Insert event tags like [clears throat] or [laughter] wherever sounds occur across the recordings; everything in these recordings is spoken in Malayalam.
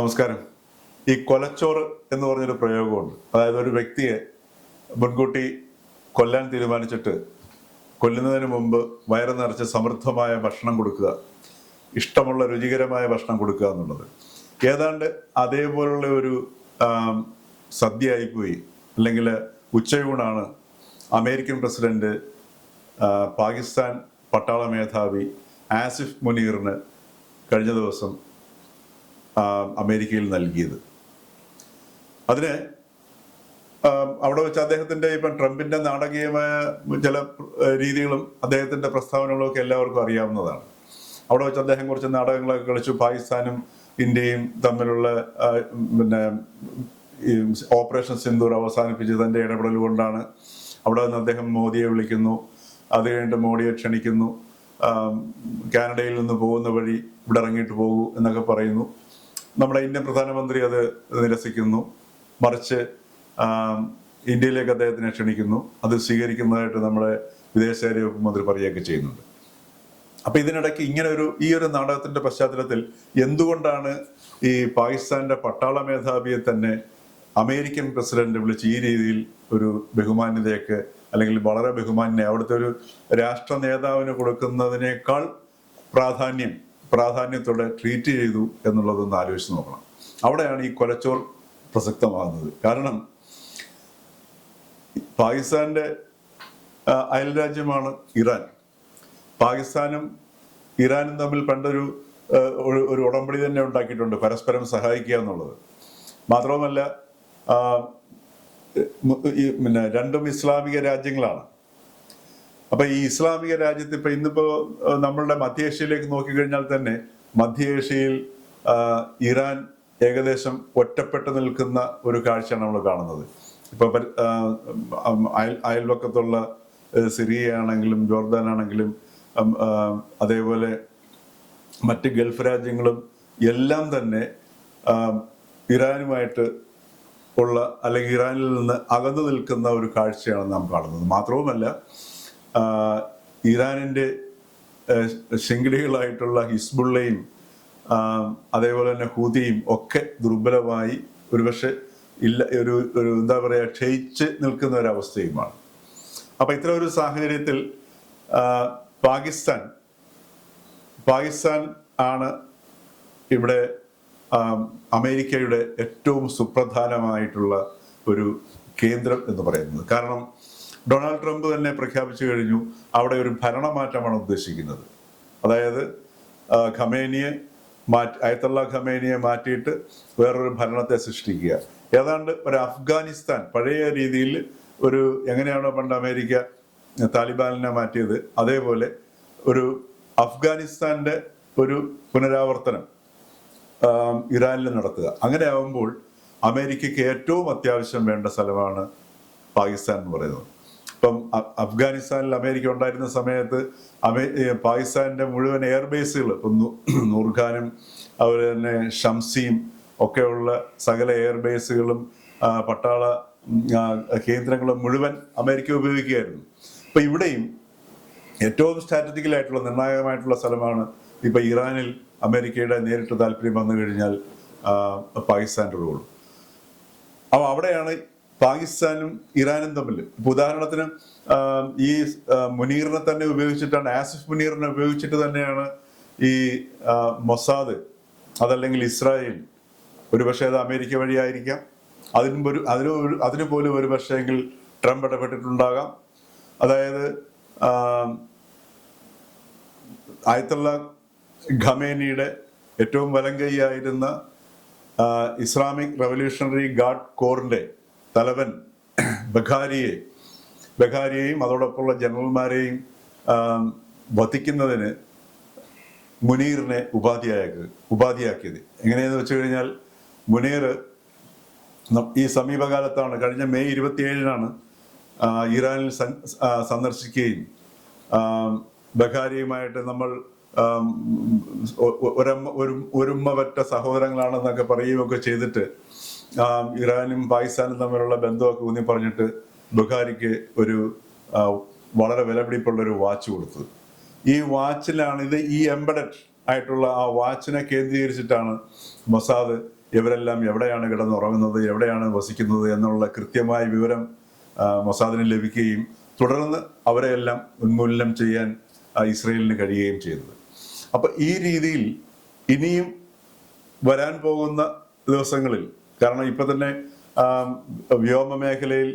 നമസ്കാരം. ഈ കൊലച്ചോറ് എന്ന് പറഞ്ഞൊരു പ്രയോഗമുണ്ട്. അതായത് ഒരു വ്യക്തിയെ മുൻകൂട്ടി കൊല്ലാൻ തീരുമാനിച്ചിട്ട് കൊല്ലുന്നതിന് മുമ്പ് വയറ് നിറച്ച് സമൃദ്ധമായ ഭക്ഷണം കൊടുക്കുക ഇഷ്ടമുള്ള രുചികരമായ ഭക്ഷണം കൊടുക്കുക എന്നുള്ളത്. ഏതാണ്ട് അതേപോലുള്ള ഒരു സദ്യ ആയിപ്പോയി അല്ലെങ്കിൽ ഉച്ചയൂണാണ് അമേരിക്കൻ പ്രസിഡന്റ് പാകിസ്ഥാൻ പട്ടാള മേധാവി ആസിഫ് മുനീറിന് കഴിഞ്ഞ ദിവസം അമേരിക്കയിൽ നൽകിയത്. അതിന് അവിടെ വെച്ച് അദ്ദേഹത്തിന്റെ ഇപ്പം ട്രംപിന്റെ നാടകീയമായ ചില രീതികളും അദ്ദേഹത്തിന്റെ പ്രസ്താവനകളും ഒക്കെ എല്ലാവർക്കും അറിയാവുന്നതാണ്. അവിടെ വെച്ച് അദ്ദേഹം കുറച്ച് നാടകങ്ങളൊക്കെ കളിച്ചു. പാകിസ്ഥാനും ഇന്ത്യയും തമ്മിലുള്ള പിന്നെ ഓപ്പറേഷൻ സിന്ദൂർ അവസാനിപ്പിച്ച് തന്റെ ഇടപെടൽ കൊണ്ടാണ് അവിടെ നിന്ന് അദ്ദേഹം മോദിയെ വിളിക്കുന്നു. അത് കഴിഞ്ഞിട്ട് മോഡിയെ ക്ഷണിക്കുന്നു. കാനഡയിൽ നിന്ന് പോകുന്ന വഴി ഇവിടെ ഇറങ്ങിയിട്ട് പോകൂ എന്നൊക്കെ പറയുന്നു. നമ്മുടെ ഇന്ത്യൻ പ്രധാനമന്ത്രി അത് നിരസിക്കുന്നു. മറിച്ച് ഇന്ത്യയിലേക്ക് അദ്ദേഹത്തിനെ ക്ഷണിക്കുന്നു. അത് സ്വീകരിക്കുന്നതായിട്ട് നമ്മുടെ വിദേശകാര്യ വകുപ്പ് മന്ത്രി പറയുകയൊക്കെ ചെയ്യുന്നുണ്ട്. അപ്പൊ ഇതിനിടയ്ക്ക് ഇങ്ങനെ ഒരു ഈ ഒരു നാടകത്തിന്റെ പശ്ചാത്തലത്തിൽ എന്തുകൊണ്ടാണ് ഈ പാകിസ്ഥാന്റെ പട്ടാള മേധാവിയെ തന്നെ അമേരിക്കൻ പ്രസിഡന്റ് വിളിച്ച് ഈ രീതിയിൽ ഒരു ബഹുമാന്യതയൊക്കെ അല്ലെങ്കിൽ വളരെ ബഹുമാന്യ അവിടുത്തെ ഒരു രാഷ്ട്ര നേതാവിന് കൊടുക്കുന്നതിനേക്കാൾ പ്രാധാന്യം പ്രാധാന്യത്തോടെ ട്രീറ്റ് ചെയ്തു എന്നുള്ളതൊന്ന് ആലോചിച്ച് നോക്കണം. അവിടെയാണ് ഈ കൊലച്ചോർ പ്രസക്തമാകുന്നത്. കാരണം പാകിസ്ഥാന്റെ അയൽ അയൽരാജ്യമാണ് ഇറാൻ. പാകിസ്ഥാനും ഇറാനും തമ്മിൽ പണ്ടൊരു ഒരു- ഉടമ്പടി തന്നെ ഉണ്ടാക്കിയിട്ടുണ്ട്. പരസ്പരം സഹായിക്കുക എന്നുള്ളത്. മാത്രവുമല്ല പിന്നെ രണ്ടും ഇസ്ലാമിക രാജ്യങ്ങളാണ്. അപ്പൊ ഈ ഇസ്ലാമിക രാജ്യത്ത് ഇപ്പൊ ഇന്നിപ്പോ നമ്മളുടെ മധ്യേഷ്യയിലേക്ക് നോക്കിക്കഴിഞ്ഞാൽ തന്നെ മധ്യേഷ്യയിൽ ഇറാൻ ഏകദേശം ഒറ്റപ്പെട്ടു നിൽക്കുന്ന ഒരു കാഴ്ചയാണ് നമ്മൾ കാണുന്നത്. ഇപ്പൊ അയൽ അയൽവക്കത്തുള്ള സിറിയ ആണെങ്കിലും ജോർദാൻ ആണെങ്കിലും അതേപോലെ മറ്റ് ഗൾഫ് രാജ്യങ്ങളും എല്ലാം തന്നെ ഇറാനുമായിട്ട് ഉള്ള അല്ലെങ്കിൽ ഇറാനിൽ നിന്ന് അകന്നു നിൽക്കുന്ന ഒരു കാഴ്ചയാണ് നാം കാണുന്നത്. മാത്രവുമല്ല ആ, ശൃംഖലകളായിട്ടുള്ള ഹിസ്ബുള്ളയും അതേപോലെ തന്നെ ഹൂതിയും ഒക്കെ ദുർബലമായി ഒരുപക്ഷെ ഇല്ല ഒരു ഒരു എന്താ പറയുക ക്ഷയിച്ച് നിൽക്കുന്ന ഒരവസ്ഥയുമാണ്. അപ്പൊ ഇത്തരം ഒരു സാഹചര്യത്തിൽ പാകിസ്ഥാൻ പാകിസ്ഥാൻ ആണ് ഇവിടെ അമേരിക്കയുടെ ഏറ്റവും സുപ്രധാനമായിട്ടുള്ള ഒരു കേന്ദ്രം എന്ന് പറയുന്നത്. കാരണം ഡൊണാൾഡ് ട്രംപ് തന്നെ പ്രഖ്യാപിച്ചു കഴിഞ്ഞു അവിടെ ഒരു ഭരണമാറ്റമാണ് ഉദ്ദേശിക്കുന്നത്. അതായത് ഖമേനിയെ മാറ്റി അയത്തുള്ള ഖമേനിയെ മാറ്റിയിട്ട് വേറൊരു ഭരണത്തെ സൃഷ്ടിക്കുക. ഏതാണ്ട് ഒരു അഫ്ഗാനിസ്ഥാൻ പഴയ രീതിയിൽ ഒരു എങ്ങനെയാണോ പണ്ട് അമേരിക്ക താലിബാനിനെ മാറ്റിയത് അതേപോലെ ഒരു അഫ്ഗാനിസ്ഥാന്റെ ഒരു പുനരാവർത്തനം ഇറാനിൽ നടത്തുക. അങ്ങനെ ആവുമ്പോൾ അമേരിക്കയ്ക്ക് ഏറ്റവും അത്യാവശ്യം വേണ്ട സ്ഥലമാണ് പാകിസ്ഥാൻ എന്ന് പറയുന്നത്. ഇപ്പം അഫ്ഗാനിസ്ഥാനിൽ അമേരിക്ക ഉണ്ടായിരുന്ന സമയത്ത് അമേ ഏ, പാകിസ്ഥാന്റെ മുഴുവൻ എയർബേസുകൾ ഇപ്പം [clears throat] നൂർഖാനും അതുപോലെ തന്നെ ഷംസിയും ഒക്കെയുള്ള സകല എയർബേസുകളും പട്ടാള കേന്ദ്രങ്ങളും മുഴുവൻ അമേരിക്ക ഉപയോഗിക്കുകയായിരുന്നു. ഇപ്പൊ ഇവിടെയും ഏറ്റവും സ്ട്രാറ്റജിക്കൽ ആയിട്ടുള്ള നിർണായകമായിട്ടുള്ള സ്ഥലമാണ് ഇപ്പൊ ഇറാനിൽ അമേരിക്കയുടെ നേരിട്ട് താല്പര്യം വന്നു കഴിഞ്ഞാൽ ആ, പാകിസ്ഥാന്റെ റോൾ അപ്പൊ അവിടെയാണ് പാകിസ്ഥാനും ഇറാനും തമ്മിൽ. ഇപ്പൊ ഉദാഹരണത്തിന് ഈ മുനീറിനെ തന്നെ ഉപയോഗിച്ചിട്ടാണ് ആസിഫ് മുനീറിനെ ഉപയോഗിച്ചിട്ട് തന്നെയാണ് ഈ മൊസാദ് അതല്ലെങ്കിൽ ഇസ്രായേൽ ഒരുപക്ഷെ അത് അമേരിക്ക വഴിയായിരിക്കാം. അതിനും ഒരു അതിന് ഒരു അതിന് പോലും ഒരു ട്രംപ് ഇടപെട്ടിട്ടുണ്ടാകാം. അതായത് ആയത്തുള്ള ഖമേനിയുടെ ഏറ്റവും വലം കൈയായിരുന്ന ഇസ്ലാമിക് റവല്യൂഷണറി ഗാർഡ് കോറിന്റെ തലവൻ ബഖാരിയെ ബഖാരിയെയും അതോടൊപ്പമുള്ള ജനറൽമാരെയും വധിക്കുന്നതിന് മുനീറിനെ ഉപാധിയാക്കി ഉപാധിയാക്കിയത്. എങ്ങനെയെന്ന് വെച്ച് കഴിഞ്ഞാൽ മുനീർ ഈ സമീപകാലത്താണ് കഴിഞ്ഞ മെയ് ഇരുപത്തിയേഴിനാണ് ഇറാനിൽ സന്ദർശിക്കുകയും ബഖാരിയുമായിട്ട് നമ്മൾ ഒരമ്മ ഒരു ഒരുമ്മ പറ്റ സഹോദരങ്ങളാണെന്നൊക്കെ പറയുകയൊക്കെ ചെയ്തിട്ട് ഇറാനും പാകിസ്ഥാനും തമ്മിലുള്ള ബന്ധമൊക്കെ ഊന്നി പറഞ്ഞിട്ട് ബുഖാരിക്ക് ഒരു വളരെ വിലപിടിപ്പുള്ള ഒരു വാച്ച് കൊടുത്തത്. ഈ വാച്ചിലാണ് ഇത് ഈ എംബഡഡ് ആയിട്ടുള്ള ആ വാച്ചിനെ കേന്ദ്രീകരിച്ചിട്ടാണ് മൊസാദ് ഇവരെല്ലാം എവിടെയാണ് കിടന്നുറങ്ങുന്നത് എവിടെയാണ് വസിക്കുന്നത് എന്നുള്ള കൃത്യമായ വിവരം മൊസാദിന് ലഭിക്കുകയും തുടർന്ന് അവരെയെല്ലാം ഉന്മൂലനം ചെയ്യാൻ ഇസ്രയേലിന് കഴിയുകയും ചെയ്തത്. അപ്പൊ ഈ രീതിയിൽ ഇനിയും വരാൻ പോകുന്ന ദിവസങ്ങളിൽ കാരണം ഇപ്പൊ തന്നെ വ്യോമ മേഖലയിൽ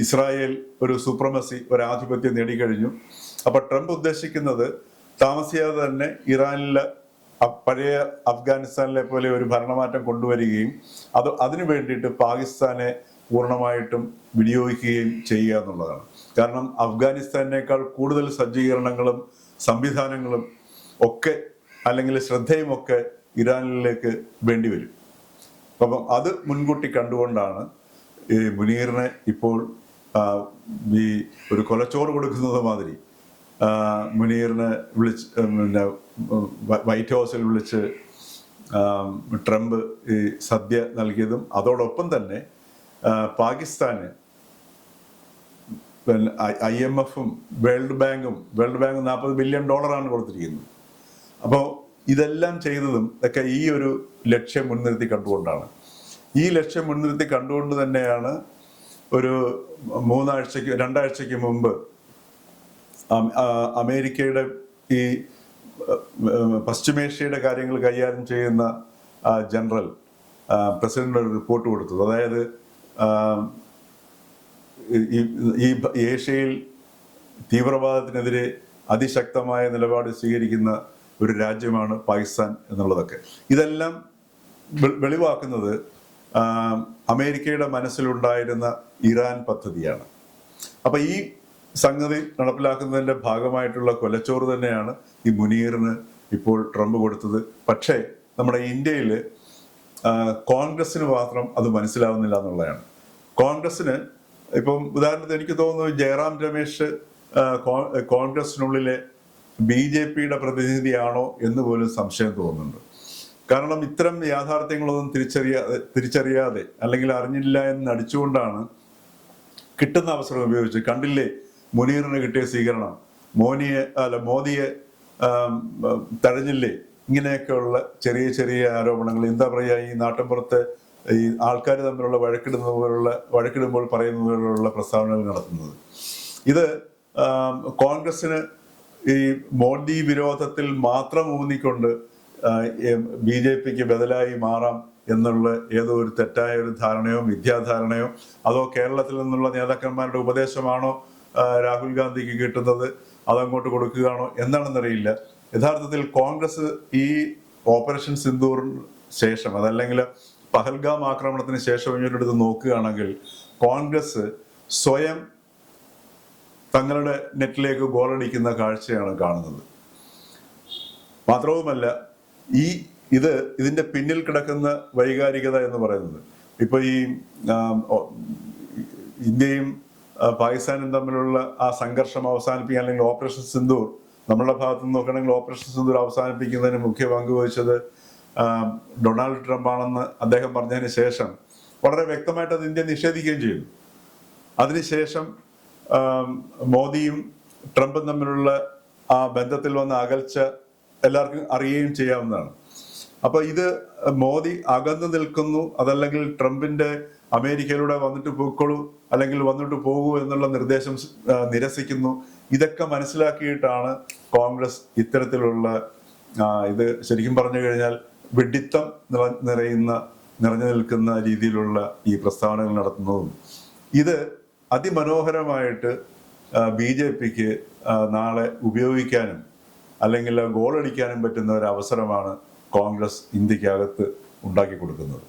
ഇസ്രായേൽ ഒരു സുപ്രമസി ഒരു ആധിപത്യം നേടിക്കഴിഞ്ഞു. അപ്പൊ ട്രംപ് ഉദ്ദേശിക്കുന്നത് താമസിയാതെ തന്നെ ഇറാനിലെ പഴയ അഫ്ഗാനിസ്ഥാനിലെ പോലെ ഒരു ഭരണമാറ്റം കൊണ്ടുവരികയും അത് അതിനു വേണ്ടിയിട്ട് പാകിസ്ഥാനെ പൂർണമായിട്ടും വിനിയോഗിക്കുകയും ചെയ്യുക എന്നുള്ളതാണ്. കാരണം അഫ്ഗാനിസ്ഥാനേക്കാൾ കൂടുതൽ സജ്ജീകരണങ്ങളും സംവിധാനങ്ങളും ഒക്കെ അല്ലെങ്കിൽ ശ്രദ്ധയും ഒക്കെ വേണ്ടി വരും. അപ്പം അത് മുൻകൂട്ടി കണ്ടുകൊണ്ടാണ് ഈ മുനീറിനെ ഇപ്പോൾ ഈ ഒരു കൊലച്ചോറ് കൊടുക്കുന്നത് മാതിരി മുനീറിനെ വിളിച്ച് പിന്നെ വൈറ്റ് ഹൗസിൽ വിളിച്ച് ട്രംപ് ഈ സദ്യ നൽകിയതും അതോടൊപ്പം തന്നെ പാകിസ്ഥാന് പിന്നെ ഐ എം എഫും വേൾഡ് ബാങ്കും വേൾഡ് ബാങ്ക് നാൽപ്പത് ബില്യൺ ഡോളറാണ് കൊടുത്തിരിക്കുന്നത്. അപ്പോൾ ഇതെല്ലാം ചെയ്തതും ഒക്കെ ഈ ഒരു ലക്ഷ്യം മുൻനിർത്തി കണ്ടുകൊണ്ടാണ്. ഈ ലക്ഷ്യം മുൻനിർത്തി കണ്ടുകൊണ്ട് തന്നെയാണ് ഒരു മൂന്നാഴ്ചക്ക് രണ്ടാഴ്ചക്ക് മുമ്പ് അമേരിക്കയുടെ ഈ പശ്ചിമേഷ്യയുടെ കാര്യങ്ങൾ കൈകാര്യം ചെയ്യുന്ന ജനറൽ പ്രസിഡന്റ് ഒരു റിപ്പോർട്ട് കൊടുത്തത്. അതായത് ഈ ഏഷ്യയിൽ തീവ്രവാദത്തിനെതിരെ അതിശക്തമായ നിലപാട് സ്വീകരിക്കുന്ന ഒരു രാജ്യമാണ് പാകിസ്ഥാൻ എന്നുള്ളതൊക്കെ. ഇതെല്ലാം വെളിവാക്കുന്നത് അമേരിക്കയുടെ മനസ്സിലുണ്ടായിരുന്ന ഇറാൻ പദ്ധതിയാണ്. അപ്പൊ ഈ സംഗതി നടപ്പിലാക്കുന്നതിന്റെ ഭാഗമായിട്ടുള്ള കൊലച്ചോറ് തന്നെയാണ് ഈ മുനീറിന് ഇപ്പോൾ ട്രംപ് കൊടുത്തത്. പക്ഷേ നമ്മുടെ ഇന്ത്യയിൽ കോൺഗ്രസ്സിന് മാത്രം അത് മനസ്സിലാവുന്നില്ല എന്നുള്ളതാണ്. കോൺഗ്രസ്സിന് ഇപ്പം ഉദാഹരണത്തിന് എനിക്ക് തോന്നുന്നു ജയറാം രമേശ് കോൺഗ്രസിനുള്ളിലെ ബി ജെ പിയുടെ പ്രതിനിധിയാണോ എന്ന് പോലും സംശയം തോന്നുന്നുണ്ട്. കാരണം ഇത്തരം യാഥാർത്ഥ്യങ്ങളൊന്നും തിരിച്ചറിയാതെ തിരിച്ചറിയാതെ അല്ലെങ്കിൽ അറിഞ്ഞില്ല എന്ന് നടിച്ചുകൊണ്ടാണ് കിട്ടുന്ന അവസരം ഉപയോഗിച്ച് കണ്ടില്ലേ മുനീറിന് കിട്ടിയ സ്വീകരണം മോനിയെ അല്ല മോദിയെ തഴഞ്ഞില്ലേ? ഇങ്ങനെയൊക്കെയുള്ള ചെറിയ ചെറിയ ആരോപണങ്ങൾ. എന്താ പറയുക ഈ നാട്ടിൻപുറത്ത് ഈ ആൾക്കാർ തമ്മിലുള്ള വഴക്കിടുന്ന പോലുള്ള വഴക്കിടുമ്പോൾ പറയുന്ന പോലുള്ള പ്രസ്താവനകൾ നടത്തുന്നത്. ഇത് കോൺഗ്രസിന് ഈ മോഡി വിരോധത്തിൽ മാത്രം ഊന്നിക്കൊണ്ട് ബി ജെ പിക്ക് ബദലായി മാറാം എന്നുള്ള ഏതോ ഒരു തെറ്റായ ഒരു ധാരണയോ മിഥ്യാധാരണയോ അതോ കേരളത്തിൽ നിന്നുള്ള നേതാക്കന്മാരുടെ ഉപദേശമാണോ രാഹുൽ ഗാന്ധിക്ക് കിട്ടുന്നത് അതങ്ങോട്ട് കൊടുക്കുകയാണോ എന്താണെന്നറിയില്ല. യഥാർത്ഥത്തിൽ കോൺഗ്രസ് ഈ ഓപ്പറേഷൻ സിന്ദൂറിന് ശേഷം അതല്ലെങ്കിൽ പഹൽഗാം ആക്രമണത്തിന് ശേഷം ഇങ്ങോട്ടെടുത്ത് നോക്കുകയാണെങ്കിൽ കോൺഗ്രസ് സ്വയം തങ്ങളുടെ നെറ്റിലേക്ക് ഗോളടിക്കുന്ന കാഴ്ചയാണ് കാണുന്നത്. മാത്രവുമല്ല ഈ ഇത് ഇതിന്റെ പിന്നിൽ കിടക്കുന്ന വൈകാരികത എന്ന് പറയുന്നത്. ഇപ്പൊ ഈ ഇന്ത്യയും പാകിസ്ഥാനും തമ്മിലുള്ള ആ സംഘർഷം അവസാനിപ്പിക്കാൻ അല്ലെങ്കിൽ ഓപ്പറേഷൻ സിന്ദൂർ നമ്മളുടെ ഭാഗത്ത് നിന്ന് നോക്കുകയാണെങ്കിൽ ഓപ്പറേഷൻ സിന്ദൂർ അവസാനിപ്പിക്കുന്നതിന് മുഖ്യ പങ്ക് വഹിച്ചത് ഡൊണാൾഡ് ട്രംപ് ആണെന്ന് അദ്ദേഹം പറഞ്ഞതിന് ശേഷം വളരെ വ്യക്തമായിട്ട് അത് ഇന്ത്യ നിഷേധിക്കുകയും ചെയ്തു അതിനുശേഷം മോദിയും ട്രംപും തമ്മിലുള്ള ആ ബന്ധത്തിൽ വന്ന അകൽച്ച എല്ലാവർക്കും അറിയുകയും ചെയ്യാവുന്നതാണ്. അപ്പൊ ഇത് മോദി അകന്നു നിൽക്കുന്നു. അതല്ലെങ്കിൽ ട്രംപിന്റെ അമേരിക്കയിലൂടെ വന്നിട്ട് പോയിക്കോളൂ അല്ലെങ്കിൽ വന്നിട്ട് പോകൂ എന്നുള്ള നിർദ്ദേശം നിരസിക്കുന്നു. ഇതൊക്കെ മനസ്സിലാക്കിയിട്ടാണ് കോൺഗ്രസ് ഇത്തരത്തിലുള്ള ഇത് ശരിക്കും പറഞ്ഞു കഴിഞ്ഞാൽ വെഡിത്തം നിറ- നിറയുന്ന നിറഞ്ഞു നിൽക്കുന്ന രീതിയിലുള്ള ഈ പ്രസ്താവനകൾ നടത്തുന്നതും. ഇത് അതിമനോഹരമായിട്ട് ബി ജെ പിക്ക് നാളെ ഉപയോഗിക്കാനും അല്ലെങ്കിൽ ഗോളടിക്കാനും പറ്റുന്ന ഒരു അവസരമാണ് കോൺഗ്രസ് ഇന്ത്യക്കകത്ത് ഉണ്ടാക്കി കൊടുക്കുന്നത്.